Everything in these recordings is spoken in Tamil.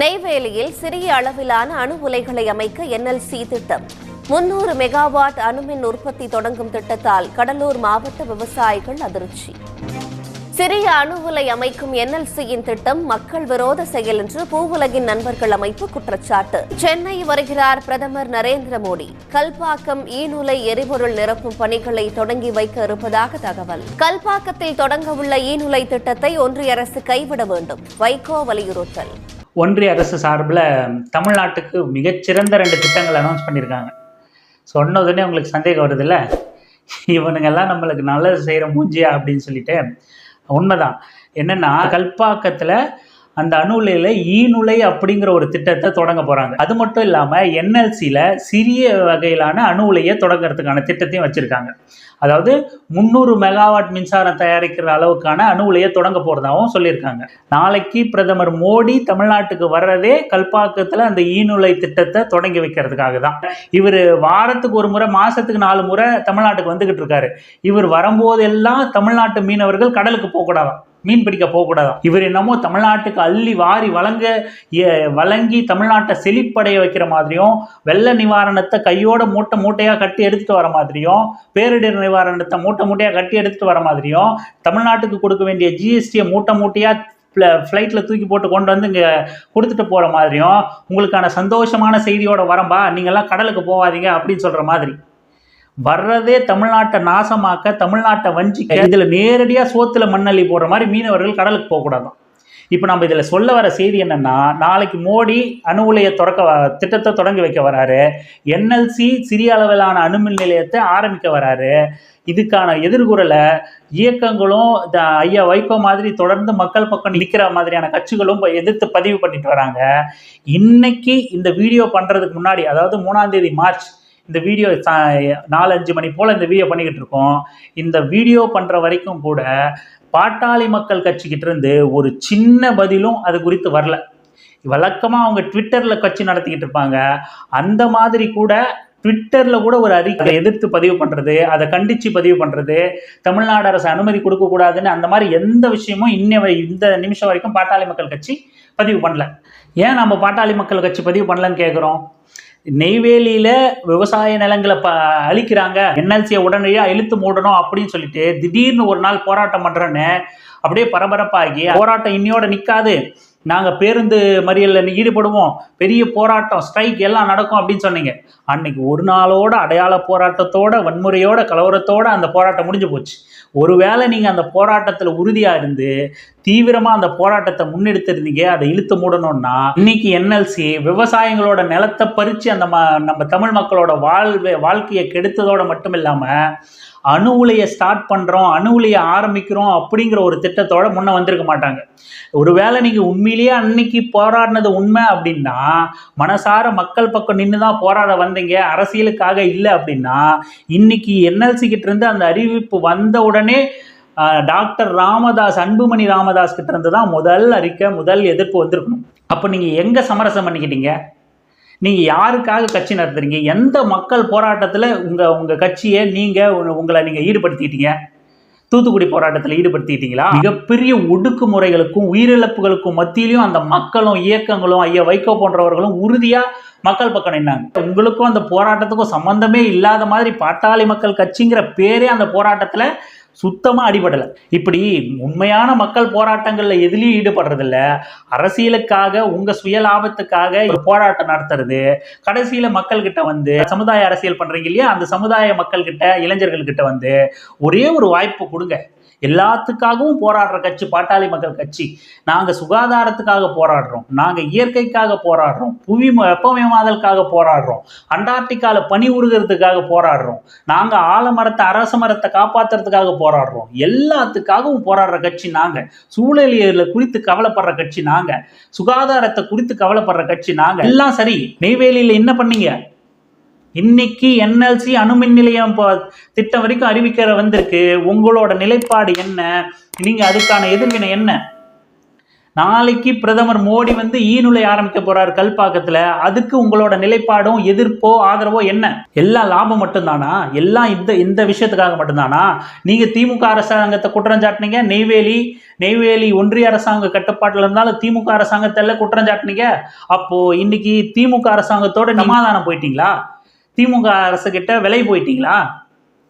நெய்வேலியில் சிறிய அளவிலான அணு உலைகளை அமைக்க என்எல்சி திட்டம். முன்னூறு மெகாவாட் அணுமின் உற்பத்தி தொடங்கும் திட்டத்தால் கடலூர் மாவட்ட விவசாயிகள் அதிர்ச்சி. சிறிய அணு உலை அமைக்கும் என்எல்சியின் திட்டம் மக்கள் விரோத செயல் என்று பூவுலகின் நண்பர்கள் அமைப்பு குற்றச்சாட்டு. சென்னை வருகிறார் பிரதமர் நரேந்திர மோடி. கல்பாக்கம் ஈநுலை எரிபொருள் நிரப்பும் பணிகளை தொடங்கி வைக்க இருப்பதாக தகவல். கல்பாக்கத்தில் தொடங்கவுள்ள ஈநுலை திட்டத்தை ஒன்றிய அரசு கைவிட வேண்டும். வைகோ வலியுறுத்தல். ஒன்றிய அரசு சார்பில் தமிழ்நாட்டுக்கு மிகச்சிறந்த ரெண்டு திட்டங்கள் அனௌன்ஸ் பண்ணியிருக்காங்க. சொன்ன உடனே உங்களுக்கு சந்தேகம் வருதுல்ல? இவனுங்கெல்லாம் நம்மளுக்கு நல்லது செய்கிற மூஞ்சியா அப்படின்னு சொல்லிட்டு உண்மைதான். என்னென்னா கல்பாக்கத்தில் அந்த அணுலையில் ஈநுலை அப்படிங்கிற ஒரு திட்டத்தை தொடங்க போகிறாங்க அது மட்டும் இல்லாமல் என்எல்சியில் சிறிய வகையிலான அணு உலையை தொடங்கிறதுக்கான திட்டத்தையும் வச்சுருக்காங்க. அதாவது முந்நூறு மெகாவாட் மின்சாரம் தயாரிக்கிற அளவுக்கான அணு உலையை தொடங்க போகிறதாகவும் சொல்லியிருக்காங்க. நாளைக்கு பிரதமர் மோடி தமிழ்நாட்டுக்கு வர்றதே கல்பாக்கத்தில் அந்த ஈநுலை திட்டத்தை தொடங்கி வைக்கிறதுக்காக தான். இவர் வாரத்துக்கு ஒரு முறை மாதத்துக்கு நாலு முறை தமிழ்நாட்டுக்கு வந்துக்கிட்டு இருக்காரு. இவர் வரும்போதெல்லாம் தமிழ்நாட்டு மீனவர்கள் கடலுக்கு போகக்கூடாதான். மீன் பிடிக்க போகக்கூடாது இவர் என்னமோ தமிழ்நாட்டுக்கு அள்ளி வாரி வழங்க வழங்கி தமிழ்நாட்டை செழிப்படைய வைக்கிற மாதிரியும் வெள்ள நிவாரணத்தை கையோட மூட்டை மூட்டையாக கட்டி எடுத்துகிட்டு வர மாதிரியும் பேரிடர் நிவாரணத்தை மூட்டை மூட்டையாக கட்டி எடுத்துகிட்டு வர மாதிரியும் தமிழ்நாட்டுக்கு கொடுக்க வேண்டிய ஜிஎஸ்டியை மூட்டை மூட்டையாக ஃப்ளைட்டில் தூக்கி போட்டு கொண்டு வந்து இங்கே கொடுத்துட்டு போகிற மாதிரியும் உங்களுக்கான சந்தோஷமான செய்தியோட வரம்பா நீங்கள்லாம் கடலுக்கு போகாதீங்க அப்படின்னு சொல்கிற மாதிரி. வர்றதே தமிழ்நாட்டை நாசமாக்க தமிழ்நாட்டை வஞ்சிக்க இதில் நேரடியாக சோத்துல மண்ணள்ளி போடுற மாதிரி மீனவர்கள் கடலுக்கு போகக்கூடாதான். இப்போ நம்ம இதில் சொல்ல வர செய்தி என்னென்னா நாளைக்கு மோடி அணு உலையை தொடக்க திட்டத்தை தொடங்கி வைக்க வராரு. என்எல்சி சிறிய அளவிலான அணுமின் நிலையத்தை ஆரம்பிக்க வராரு. இதுக்கான எதிர்குரலை இயக்கங்களும் இந்த ஐயா வைகோ மாதிரி தொடர்ந்து மக்கள் பக்கம் நிற்கிற மாதிரியான கட்சிகளும் எதிர்த்து பதிவு பண்ணிட்டு வராங்க. இன்னைக்கு இந்த வீடியோ பண்ணுறதுக்கு முன்னாடி அதாவது மூணாம் தேதி மார்ச் இந்த வீடியோ நாலஞ்சு மணி போல் இந்த வீடியோ பண்ணிக்கிட்டு இருக்கோம். இந்த வீடியோ பண்ணுற வரைக்கும் கூட பாட்டாளி மக்கள் கட்சிக்கிட்ட இருந்து ஒரு சின்ன பதிலும் அது குறித்து வரல. வழக்கமாக அவங்க ட்விட்டரில் கட்சி நடத்திக்கிட்டு இருப்பாங்க. அந்த மாதிரி கூட ட்விட்டரில் கூட ஒரு அறிக்கை எதிர்த்து பதிவு பண்ணுறது அதை கண்டித்து பதிவு பண்ணுறது தமிழ்நாடு அரசு அனுமதி கொடுக்கக்கூடாதுன்னு அந்த மாதிரி எந்த விஷயமும் இன்ன இந்த நிமிஷம் வரைக்கும் பாட்டாளி மக்கள் கட்சி பதிவு பண்ணல. ஏன் நம்ம பாட்டாளி மக்கள் கட்சி பதிவு பண்ணலன்னு கேட்குறோம் நெய்வேலியில் விவசாய நிலங்களை ப அழிக்கிறாங்க. என்எல்சியை உடனடியாக இழுத்து மூடணும் அப்படின்னு சொல்லிட்டு திடீர்னு ஒரு நாள் போராட்டம் பண்ணுறேன்னு அப்படியே பரபரப்பாகி போராட்டம் இன்னையோட நிற்காது நாங்கள் பேருந்து மறியலில் ஈடுபடுவோம். பெரிய போராட்டம் ஸ்ட்ரைக் எல்லாம் நடக்கும் அப்படின்னு சொன்னீங்க. அன்னைக்கு ஒரு நாளோட அடையாள போராட்டத்தோட வன்முறையோட கலவரத்தோட அந்த போராட்டம் முடிஞ்சு போச்சு. ஒருவேளை நீங்கள் அந்த போராட்டத்தில் உறுதியாக இருந்து தீவிரமாக அந்த போராட்டத்தை முன்னெடுத்திருந்தீங்க அதை இழுத்து மூடணும்னா இன்னைக்கு என்எல்சி விவசாயிகளோட நிலத்தை பறித்து அந்த ம நம்ம தமிழ் மக்களோட வாழ்வை வாழ்க்கையை கெடுத்ததோடு மட்டும் இல்லாமல் அணு உலையை ஸ்டார்ட் பண்ணுறோம் அணு உலையை ஆரம்பிக்கிறோம் அப்படிங்கிற ஒரு திட்டத்தோட முன்னே வந்திருக்க மாட்டாங்க. ஒருவேளை நீங்கள் உண்மையிலேயே அன்னைக்கு போராடினது உண்மை அப்படின்னா மனசார மக்கள் பக்கம் நின்று தான் போராட வந்தீங்க அரசியலுக்காக இல்லை அப்படின்னா இன்னைக்கு என்எல்சி இருந்து அந்த அறிவிப்பு வந்த உடனே டாக்டர் ராமதாஸ் அன்புமணி ராமதாஸ் கிட்ட இருந்து தான் முதல் அறிக்கை முதல் எதிர்ப்பு வந்திருக்கணும். அப்போ நீங்கள் எங்கே சமரசம் பண்ணிக்கிட்டீங்க? நீங்கள் யாருக்காக கட்சி நடத்துறீங்க? எந்த மக்கள் போராட்டத்தில் உங்கள் உங்கள் கட்சியை நீங்கள் உங்களை நீங்கள் ஈடுபடுத்திக்கிட்டீங்க தூத்துக்குடி போராட்டத்தில் ஈடுபடுத்திட்டீங்களா? மிகப்பெரிய ஒடுக்குமுறைகளுக்கும் உயிரிழப்புகளுக்கும் மத்தியிலையும் அந்த மக்களும் இயக்கங்களும் ஐயா வைகோ போன்றவர்களும் உறுதியாக மக்கள் பக்கம் நின்னாங்க. உங்களுக்கும் அந்த போராட்டத்துக்கும் சம்பந்தமே இல்லாத மாதிரி பாட்டாளி மக்கள் கட்சிங்கிற பேரே அந்த போராட்டத்தில் சுத்தமாக அடிபடலை. இப்படி உண்மையான மக்கள் போராட்டங்களில் எதுலேயும் ஈடுபடுறதில்ல. அரசியலுக்காக உங்கள் சுய லாபத்துக்காக ஒரு போராட்டம் நடத்துறது. கடைசியில் மக்கள்கிட்ட வந்து சமுதாய அரசியல் பண்ணுறீங்க இல்லையா? அந்த சமுதாய மக்கள்கிட்ட இளைஞர்கள்கிட்ட வந்து ஒரே ஒரு வாய்ப்பு கொடுங்க. எல்லாத்துக்காகவும் போராடுற கட்சி பாட்டாளி மக்கள் கட்சி. நாங்கள் சுகாதாரத்துக்காக போராடுறோம். நாங்கள் இயற்கைக்காக போராடுறோம். புவி வெப்பமயமாதலுக்காக போராடுறோம். அண்டார்டிகாவில் பனி உருகிறதுக்காக போராடுறோம். நாங்கள் ஆலமரத்தை அரச மரத்தை காப்பாற்றுறதுக்காக போராடுறோம். எல்லாத்துக்காகவும் போராடுற கட்சி நாங்கள் சூழலியல் குறித்து கவலைப்படுற கட்சி நாங்கள் சுகாதாரத்தை குறித்து கவலைப்படுற கட்சி நாங்கள் எல்லாம் சரி. நெய்வேலியில் என்ன பண்ணீங்க? இன்னைக்கு என்எல்சி அணுமின் நிலையம் திட்டம் வரைக்கும் அறிவிக்கிற வந்திருக்கு. உங்களோட நிலைப்பாடு என்ன? நீங்க அதுக்கான எதிர்வினை என்ன? நாளைக்கு பிரதமர் மோடி வந்து ஈநுலை ஆரம்பிக்க போறார் கல்பாக்கத்துல. அதுக்கு உங்களோட நிலைப்பாடும் எதிர்ப்போ ஆதரவோ என்ன? எல்லாம் லாபம் மட்டும்தானா? எல்லாம் இந்த இந்த விஷயத்துக்காக மட்டும்தானா? நீங்க திமுக அரசாங்கத்தை குற்றம் சாட்டினீங்க. நெய்வேலி நெய்வேலி ஒன்றிய அரசாங்க கட்டுப்பாட்டில் இருந்தாலும் திமுக அரசாங்கத்தில் குற்றம் சாட்டினீங்க. அப்போ இன்னைக்கு திமுக அரசாங்கத்தோட சமாதானம் போயிட்டீங்களா? திமுக அரசு கிட்ட விலை போயிட்டீங்களா?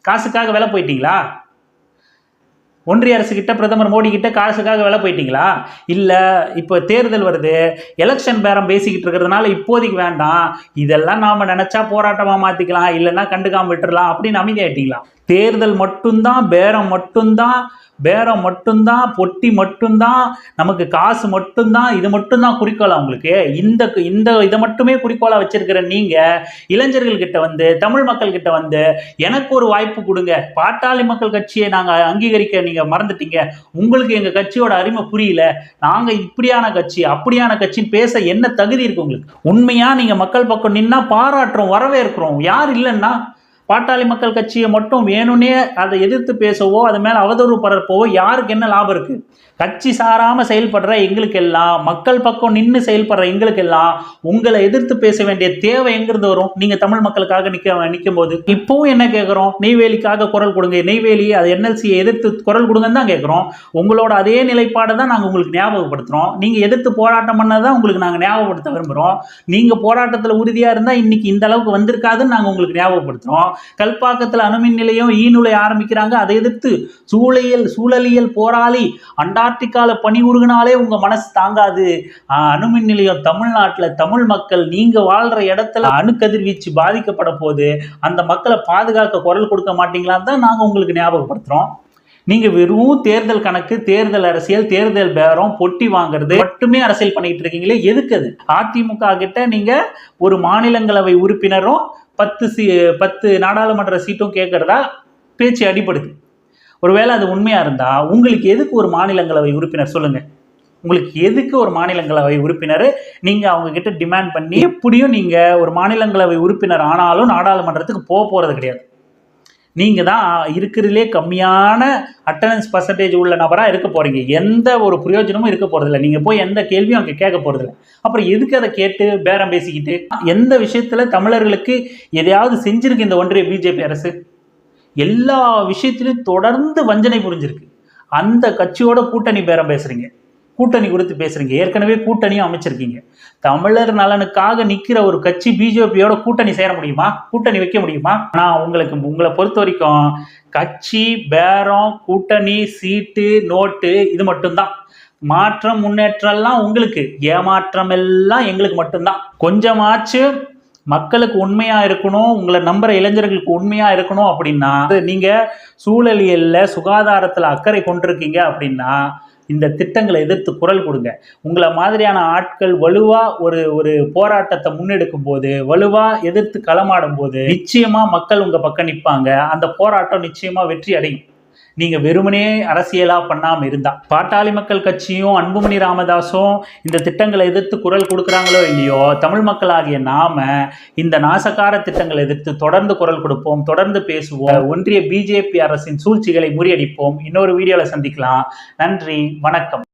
காசுக்காக விலை போயிட்டீங்களா? ஒன்றிய அரசு கிட்ட பிரதமர் மோடி கிட்ட காசுக்காக வேலை போயிட்டீங்களா? இல்லை இப்போ தேர்தல் வருது எலெக்ஷன் பேரம் பேசிக்கிட்டு இருக்கிறதுனால இப்போதைக்கு வேண்டாம் இதெல்லாம் நாம் நினச்சா போராட்டமாக மாற்றிக்கலாம் இல்லைன்னா கண்டுக்காமல் விட்டுறலாம் அப்படின்னு அமைதியாயிட்டீங்களா தேர்தல் மட்டும்தான் பேரம் மட்டும்தான் பேரம் மட்டும்தான் பொட்டி மட்டும்தான் நமக்கு காசு மட்டும்தான் இது மட்டும்தான் குறிக்கோளா உங்களுக்கு? இந்த இந்த இதை மட்டுமே குறிக்கோளாக வச்சிருக்கிற நீங்கள் இளைஞர்கள்கிட்ட வந்து தமிழ் மக்கள்கிட்ட வந்து எனக்கு ஒரு வாய்ப்பு கொடுங்க. பாட்டாளி மக்கள் கட்சியை நாங்கள் அங்கீகரிக்க நீங்கள் நீங்க மறந்துட்டீங்க. உங்களுக்கு எங்க கட்சியோட அருமை புரியல. நாங்க இப்படியான கட்சி அப்படியான கட்சின்னு பேச என்ன தகுதி இருக்கு உங்களுக்கு? உண்மையா நீங்க மக்கள் பக்கம் நின்னா பாராட்டுறோம் வரவேற்கிறோம். யார் இல்லைன்னா பாட்டாளி மக்கள் கட்சியை மட்டும் வேணும்னே அதை எதிர்த்து பேசவோ அது மேலே அவதூறு பரப்பவோ யாருக்கு என்ன லாபம் இருக்குது கட்சி சாராமல் செயல்படுற எங்களுக்கெல்லாம் மக்கள் பக்கம் நின்று செயல்படுற எங்களுக்கெல்லாம் உங்களை எதிர்த்து பேச வேண்டிய தேவை எங்கிருந்து வரும்? நீங்கள் தமிழ் மக்களுக்காக நிற்க நிற்கும் போது இப்போவும் என்ன கேட்குறோம் நெய்வேலிக்காக குரல் கொடுங்க. நெய்வேலி அது என்எல்சியை எதிர்த்து குரல் கொடுங்கன்னு தான் கேட்குறோம் உங்களோட அதே நிலைப்பாடை தான் நாங்கள் உங்களுக்கு ஞாபகப்படுத்துகிறோம் நீங்கள் எதிர்த்து போராட்டம் பண்ணதை தான் உங்களுக்கு நாங்கள் ஞாபகப்படுத்த விரும்புகிறோம் நீங்கள் போராட்டத்தில் உறுதியாக இருந்தால் இன்றைக்கி இந்த அளவுக்கு வந்திருக்காதுன்னு நாங்கள் உங்களுக்கு ஞாபகப்படுத்துகிறோம் கல்பாக்கத்தில் அணுமின் நிலையம் ஈநுலை ஆரம்பிக்கிறாங்க. அதை எதிர்த்து சூழலியல் சூழலியல் போராளி அண்டார்டிகால பனி உருகினாலே உங்க மனசு தாங்காது. ஆஹ், அணுமின் நிலையம் தமிழ்நாட்டில் தமிழ் மக்கள் நீங்க வாழ்ற இடத்துல அணுக்கதிர்வீச்சு பாதிக்கப்பட போது அந்த மக்களை பாதுகாக்க குரல் கொடுக்க மாட்டீங்களான்னு தான் நாங்கள் உங்களுக்கு ஞாபகப்படுத்துகிறோம் நீங்க வெறும் தேர்தல் கணக்கு தேர்தல் அரசியல் தேர்தல் பேரம் பொட்டி வாங்குறது மட்டுமே அரசியல் பண்ணிட்டு இருக்கீங்களே எதுக்கு அது? அதிமுக கிட்ட நீங்க ஒரு மாநிலங்களவை உறுப்பினரும் பத்து சி பத்து நாடாளுமன்ற சீட்டும் கேட்கறதா? பேச்சு அடிப்படுது. ஒருவேளை அது உண்மையாக இருந்தால் உங்களுக்கு எதுக்கு ஒரு மாநிலங்களவை உறுப்பினர் சொல்லுங்கள் உங்களுக்கு எதுக்கு ஒரு மாநிலங்களவை உறுப்பினர்? நீங்கள் அவங்கக்கிட்ட டிமாண்ட் பண்ணி எப்படியும் நீங்கள் ஒரு மாநிலங்களவை உறுப்பினர் ஆனாலும் நாடாளுமன்றத்துக்கு போக போகிறது கிடையாது. நீங்கள் தான் இருக்கிறதுலே கம்மியான அட்டண்டன்ஸ் பர்சன்டேஜ் உள்ள நபராக இருக்க போகிறீங்க எந்த ஒரு பிரயோஜனமும் இருக்க போகிறதில்ல நீங்கள் போய் எந்த கேள்வியும் அங்கே கேட்க போகிறதில்ல அப்புறம் எதுக்கு அதை கேட்டு பேரம் பேசிக்கிட்டு? எந்த விஷயத்தில் தமிழர்களுக்கு எதையாவது செஞ்சுருக்கு இந்த ஒன்றிய பிஜேபி அரசு? எல்லா விஷயத்திலையும் தொடர்ந்து வஞ்சனை புரிஞ்சிருக்கு. அந்த கட்சியோட கூட்டணி பேரம் பேசுகிறீங்க கூட்டணி குறித்து பேசுறீங்க. ஏற்கனவே கூட்டணியும் அமைச்சிருக்கீங்க. தமிழர் நலனுக்காக நிக்கிற ஒரு கட்சி பிஜேபியோட கூட்டணி சேர முடியுமா? கூட்டணி வைக்க முடியுமா? நான் உங்களுக்கு உங்களை பொறுத்த வரைக்கும் கட்சி பேரம் கூட்டணி சீட்டு நோட்டு இது மட்டும்தான். மாற்றம் முன்னேற்றம்லாம் உங்களுக்கு. ஏமாற்றம் எல்லாம் எங்களுக்கு மட்டும்தான். கொஞ்சமாச்சும் மக்களுக்கு உண்மையா இருக்கணும் உங்களை நம்புற இளைஞர்களுக்கு உண்மையா இருக்கணும் அப்படின்னா அது நீங்க சூழலியல்ல சுகாதாரத்துல அக்கறை கொண்டிருக்கீங்க அப்படின்னா இந்த திட்டங்களை எதிர்த்து குரல் கொடுங்க. உங்களை மாதிரியான ஆட்கள் வலுவாக ஒரு ஒரு போராட்டத்தை முன்னெடுக்கும் போது வலுவாக எதிர்த்து களமாடும் போது நிச்சயமாக மக்கள் உங்கள் பக்கம் நிற்பாங்க அந்த போராட்டம் நிச்சயமாக வெற்றி அடையும். நீங்க வெறுமனே அரசியலா பண்ணாம இருந்தா. பாட்டாளி மக்கள் கட்சியும் அன்புமணி ராமதாஸும் இந்த திட்டங்களை எதிர்த்து குரல் கொடுக்குறாங்களோ இல்லையோ தமிழ் மக்களாகிய நாம இந்த நாசகார திட்டங்களை எதிர்த்து தொடர்ந்து குரல் கொடுப்போம் தொடர்ந்து பேசுவோம் ஒன்றிய பிஜேபி அரசின் சூழ்ச்சிகளை முறியடிப்போம். இன்னொரு வீடியோல சந்திக்கலாம். நன்றி வணக்கம்.